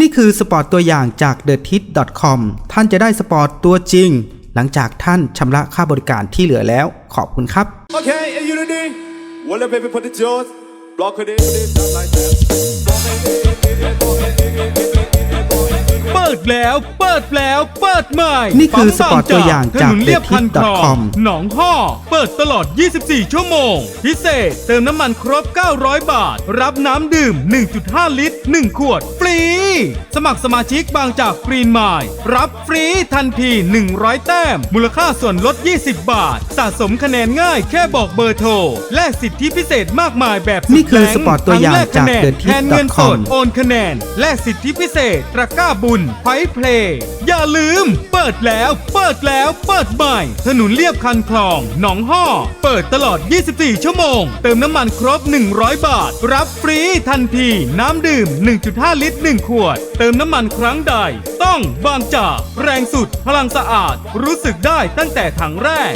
นี่คือสปอร์ตตัวอย่างจาก t h e t i t c o m ท่านจะได้สปอร์ตตัวจริง หลังจากท่านชำระค่าบริการที่เหลือแล้ว ขอบคุณครับ Okay, in unity. Well, the baby put the jaws. Block it in, put it just like that. Block it in, in, in, block it in, in, in, in, in, block it in, in. เปิดแล้ว เปิดแล้ว เปิดใหม่นี่คือปั๊มสปอร์ตตัวอย่างจากถนนเรียบคันคลอง thetips.com หนองห่อเปิดตลอด 24 ชั่วโมง พิเศษ เติมน้ำมันครบ 900 บาท รับน้ำดื่ม 1.5 ลิตร 1 ขวดฟรี สมัครสมาชิกบางจากกรีนไมล์รับฟรีทันที 100 แต้ม มูลค่าส่วนลด 20 บาท สะสมคะแนนง่ายแค่บอกเบอร์โทร และสิทธิพิเศษมากมายแบบสุดนี่คือแรงสปอร์ตตัวอย่างทั้แลคะแนนจาก The แทนเงินสด Tip.com โอนคะแนน และสิทธิพิเศษตะกร้าบุญไพเพลย์อย่าลืม เปิดแล้ว เปิดแล้ว เปิดใหม่ ถนนเลียบคันคลองหนองห่อเปิดตลอด 24 ชั่วโมง เติมน้ำมันครบ 100 บาท รับฟรีทันที น้ำดื่ม 1.5 ลิตร1 ขวด เติมน้ำมันครั้งใด ต้องบางจากแรงสุด พลังสะอาด รู้สึกได้ตั้งแต่ถังแรก